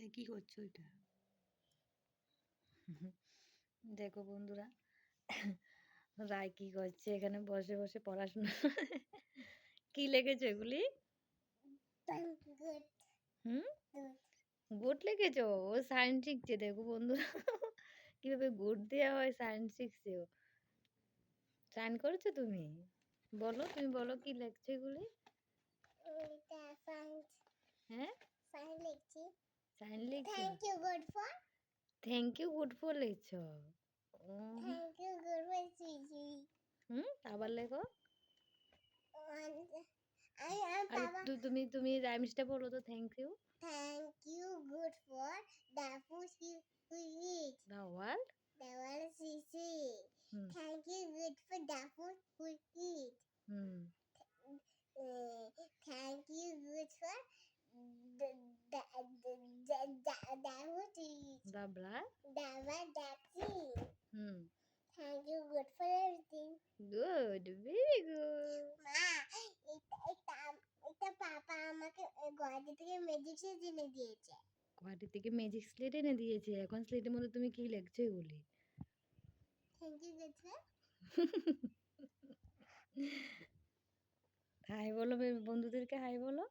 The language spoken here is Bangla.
এ কি করছ এটা দেখো বন্ধুরা, রায় কি করছে? এখানে বসে বসে পড়াশোনা কি লেগেছো এগুলি? হুম? গুড লিখেছো? ও সায়েন্স শিখছে দেখো বন্ধুরা, কীভাবে গুড দেওয়া হয় সায়েন্স শিখছে ও সাইন করেছ তুমি? বলো তুমি বলো কি লেখছো এগুলি? হ্যাঁ. সাইন লিখছো Thank you, good for. Thank you good for লিখছো ও, Thank you, good for Gigi. হুম আবার লেখো তুমি তুমি রাইমসটা বলো তো thank you Thank you, good for the food you we eat. The world The one Gigi. Hmm Thank you, good for the food we eat. Hmm Uh, thank you, good for the the the the the, the food the blood The one Thank you, good for everything. Good very good মা এটা এটা এটা পাপা আমাকে গুয়াহাটি থেকে ম্যাজিক সেট এনে দিয়েছে। গুয়াহাটি থেকে ম্যাজিক স্লেট এনে দিয়েছে। এখন স্লেটের মধ্যে তুমি কি লিখছো এগুলি? থ্যাংক ইউ গেছে হাই বলো বন্ধুদেরকে হাই বলো।